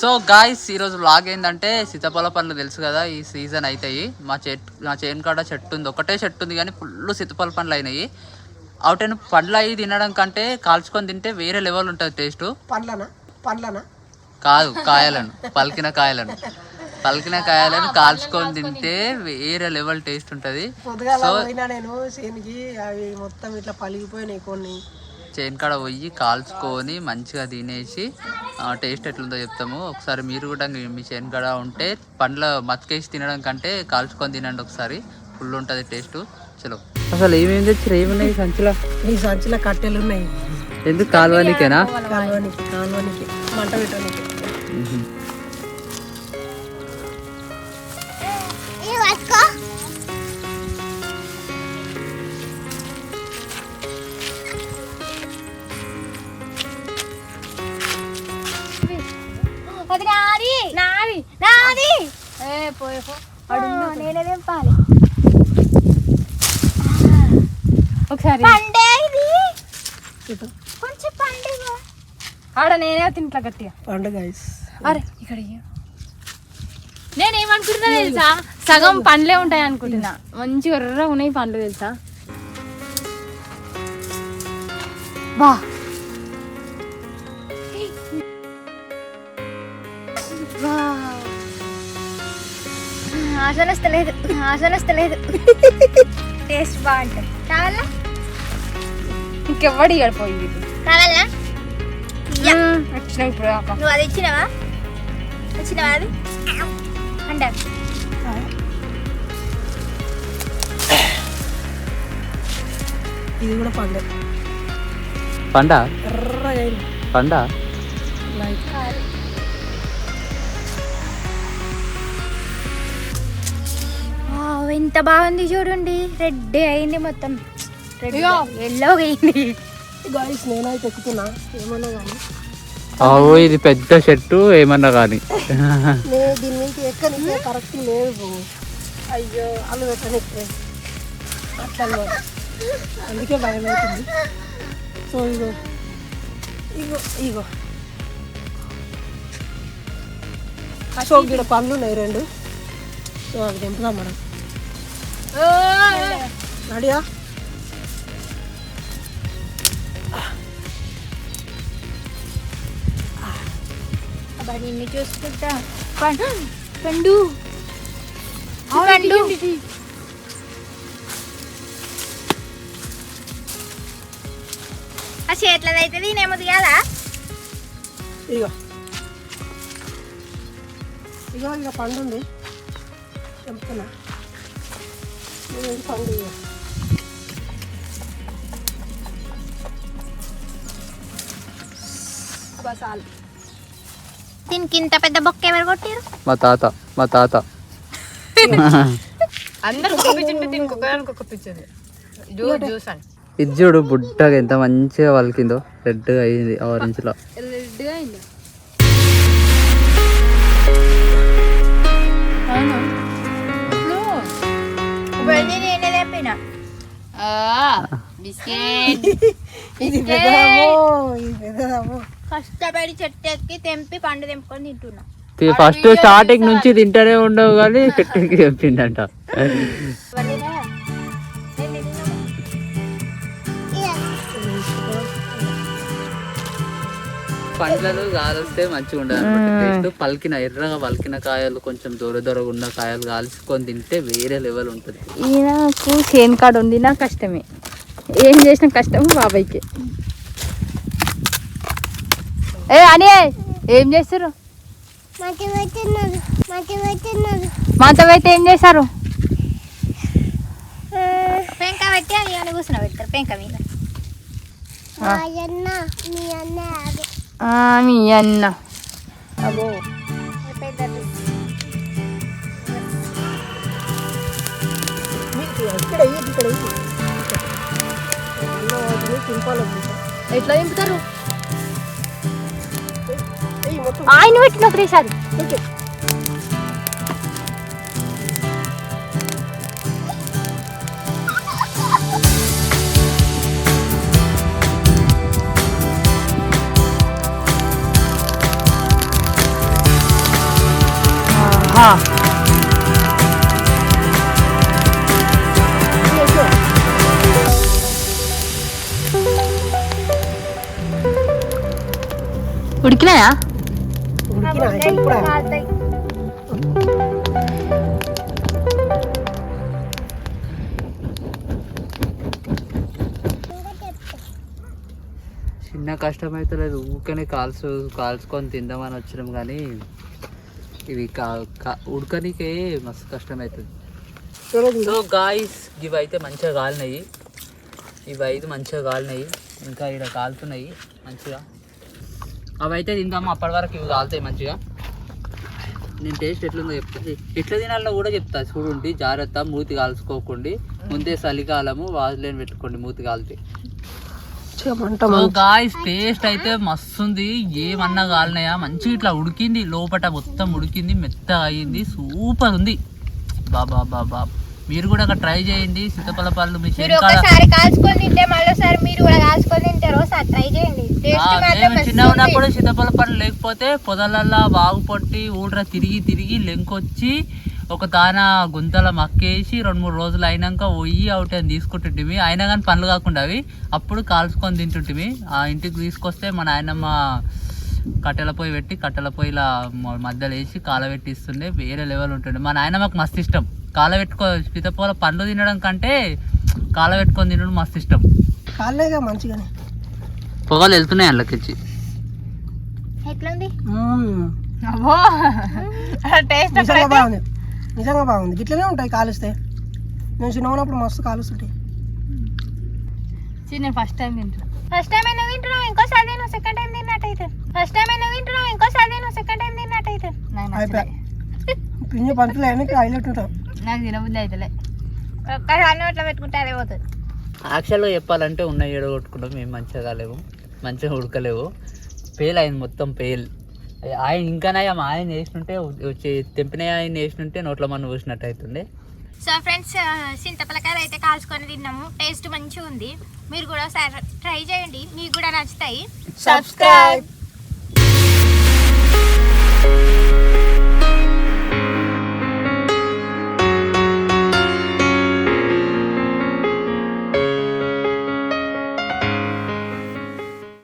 So guys ఈరోజు vlog ఏంటంటే సీతాఫల పండ్లు తెలుసు కదా ఈ సీజన్ అవుతాయి మా చెట్టు మా చేను కాడ చెట్టు ఉంది. ఒకటే చెట్టు ఉంది కానీ ఫుల్ సీతాఫల పండ్లు అయినాయి. అవుటైన పండ్లు అవి తినడం కంటే కాల్చుకొని తింటే వేరే లెవెల్ ఉంటుంది టేస్ట్ పండ్లనా? పండ్లనా? కాదు కాయలను. పలికిన కాయలను. పలికిన కాయలను కాల్చుకొని తింటే వేరే లెవెల్ టేస్ట్ ఉంటుంది. నేను అవి మొత్తం ఇట్లా పలిగిపోయినాయి కొన్ని. చేను కాడ పోయి కాల్చుకొని మంచిగా తినేసి టేస్ట్ ఎట్లుందో చెప్తాము. ఒకసారి మీరు కూడా మీ చేను కాడ ఉంటే పండ్ల మతికేసి తినడం కంటే కాల్చుకొని తినండి ఒకసారి. ఫుల్ ఉంటుంది టేస్ట్. చలో. అసలు ఏమేమి తెచ్చారు ఏమున్నాయి సంచిలో? ఈ సంచిలో కట్టెలు ఉన్నాయి. ఎందుకు కాలువనికేనా? కాలువనికి. కాలువనికి. మంట పెట్టడానికి. అది నాది. నాది. నాది. ఏ పోయి పో. నేనే తెంపాలి ఒకసారి. పండే ఇది. కొంచెం పండే ఆడ నేనే తింటా గట్టిగా. పండు గైస్ అరే ఇక్కడ. నేనేమనుకుంటున్నా తెలుసా? సగం పండ్లే ఉంటాయి అనుకుంటున్నా. మంచి ఎర్ర ఉన్నాయి పండ్లు తెలుసా? బా. ఆసన వస్తలేదు ఆసన వస్తలేదు టేస్ట్ బాగుంటుంది. కావాలా? ఇంకెవ్వడి పోయింది కావాలా? వచ్చిన ఇప్పుడు దాకా. నువ్వు అది ఇచ్చినావా? ఇచ్చినావా అది? అంటే. ఇది కూడా పండే. పండ? పండ? లైట్ ఎంత బాగుంది చూడండి. రెడ్ అయింది మొత్తం. రెడ్. ఎల్లో అయింది. గాయస్ నేనైతే ఎక్కుతున్నా. ఏమన్నా కానీ ఓ ఇది పెద్ద చెట్టు ఏమన్నా కానీ నేను దీని నుంచి ఎక్కనికే కరెక్ట్ లేదు అయ్యో అల్లు పెట్టనికే అట్లా అన్నమాట. అందుకే భయం అవుతుంది సో ఇగో. ఇగో ఇగో. సో ఇక్కడ పండ్లు ఉన్నాయి రెండు. సో అవి దింపుదాం మనం. అబ్బా నిన్ను చూసుకుంటా. పండు. పండు. ఆ చేతులది అయితే నేనేమది కదా? ఇగో ఇగో ఇక పండు ఉంది. చెప్తున్నా. పండు ఇగో బసాలు దీనికి ఇంత పెద్ద బొక్క ఎవరు కొట్టారు? మా తాత మా తాత. అందరు ఒక పిచ్చింటే దీనికి ఒకదానికి ఒక పిచ్చింది జ్యూస్ జ్యూస్ అని. ఇది చూడు బుడ్డగా ఎంత మంచిగా వలికిందో. రెడ్గా అయింది ఆరెంజ్లో. రెడ్గా అయింది. ఇవన్నీ నేనే తెప్పిన బిస్కెట్ ఇది పెద్దదామో ఇది పెద్దదామో కష్టపడి చెట్టు ఎక్కి తెంపి పండు తెంపుకొని తింటున్నా ఫస్ట్ స్టార్టింగ్ నుంచి తింటూనే ఉండవు కానీ చెట్టుకి చెప్పిందంట పండ్లలో కాలిస్తే మంచిగా ఉండదు టేస్ట్ పలికిన ఎర్రగా పలికిన కాయలు కొంచెం దూర దూరగా ఉన్న కాయలు కాల్చుకొని తింటే వేరే లెవెల్ ఉంటుంది. ఈయనకు చేను కాడ ఉంది నా కష్టమే. ఏం చేసిన కష్టం బాబాయ్కి. ఏ అని ఏం చేస్తారు మాతో అయితే ఏం చేశారు? పెంక పెట్టి కూర్చున్న పెడతారు పెంక మీద. మీ అన్న ఇయ్యి. అన్న వద్దు. ఎట్లా దింపుతారు ఆయన పెట్టిన ఒకటేసారి ఉడికినాయా? చిన్న కష్టం అయితే లేదు ఊకనే కాల్చు కాల్చుకొని తిందామని వచ్చినాం కానీ ఇవి కా కా- ఉడకనికే మస్తు కష్టం అవుతుంది సో గాయస్ ఇవి అయితే మంచిగా కాలినాయి. ఇవి అయితే మంచిగా కాలినాయి. ఇంకా ఇక్కడ కాలుతున్నాయి మంచిగా. అవి అయితే తిందాము అప్పటి వరకు ఇవి కాలుతాయి మంచిగా. నేను టేస్ట్ ఎట్లుందో చెప్తా. ఎట్లా తినాలో కూడా చెప్తా. చూడండి జాగ్రత్త మూతి కాల్చుకోకండి. ముందే చలికాలము వాజులేని పెట్టుకోండి మూతి కాలితే. మంట గాయస్ టేస్ట్ అయితే మస్తుంది. ఏమన్నా కాలినాయా? మంచిగా ఇట్లా ఉడికింది. లోపట మొత్తం ఉడికింది. మెత్తగా అయ్యింది సూపర్ ఉంది. బాబా బాబా మీరు కూడా అక్కడ ట్రై చేయండి. సీతపల పళ్ళు మీ మీరు చెనకాడ ఒకసారి కాల్చుకొని తింటే మళ్ళీసారి మీరు కూడా కాల్చుకొని తింటారు. ఒకసారి ట్రై చేయండి. టేస్ట్ మాత్రం మేము చిన్న ఉన్నప్పుడు సీతపల పళ్ళు లేకపోతే పొదలల్లా బాగు పొట్టి ఊడ్ర తిరిగి తిరిగి లెంకొచ్చి ఒక దాన గుంతల మక్కేసి రెండు మూడు రోజులు అయినాక పోయి అవుట్ అని తీసుకుంటుంటిమి. అయినా కానీ పనులు కాకుండా అవి అప్పుడు కాల్చుకొని తింటుంటిమి. ఆ ఇంటికి తీసుకొస్తే మా నాయనమ్మ కట్టెల పొయ్యి పెట్టి కట్టెల పొయ్యిలా మధ్యలో వేసి కాలబెట్టి ఇస్తుండే వేరే లెవెల్ ఉంటుండే. మా నాయనమ్మకు మస్తు ఇష్టం. కాలబెట్టుకో సీతపల పండ్లు తినడం కంటే కాలబెట్టుకొని తినడం మస్తు ఇష్టం. కాలేగా మంచిగానే. పొగలు వెళ్తున్నాయి అందులోకి ఎట్లుంది. టేస్ట్ నిజంగా బాగుంది. గిట్లనే ఉంటాయి కాలుస్తే. నేను చిన్న ఉన్నప్పుడు మస్తు కాలుస్తుంటాయి చిన్న ఫస్ట్ టైం తింటున్నా. ఫస్ట్ టైం అయినా వింటున్నావు ఇంకోసారి నేను సెకండ్ టైం తిన్నట్టయితే. ఫస్ట్ టైం అయినా వింటున్నావు ఇంకోసారి నేను సెకండ్ టైం తిన్నట్టయితే. పిండి పంటలు అన్నీ హైలైట్ ఉంటాం నాకు తినబుద్ధి అయితలే. ఒక్కసారి నోట్లో పెట్టుకుంటే అదే పోతుంది. యాక్చువల్గా చెప్పాలంటే ఉన్న ఏడు కొట్టుకున్నాం మేము మంచిగా కాలేవు మంచిగా ఉడకలేవు. పేల్ అయింది మొత్తం పేల్. ఆయన ఇంకా నయం. ఆయన వేసినుంటే వచ్చి తెంపిన ఆయన వేసినుంటే నోట్లో మన పోసినట్టు అవుతుండే సో ఫ్రెండ్స్ చింతపలకాయలు అయితే కాల్చుకొని తిన్నాము. టేస్ట్ మంచిగా ఉంది. మీరు కూడా ఒకసారి ట్రై చేయండి. మీకు కూడా నచ్చుతాయి. సబ్స్క్రైబ్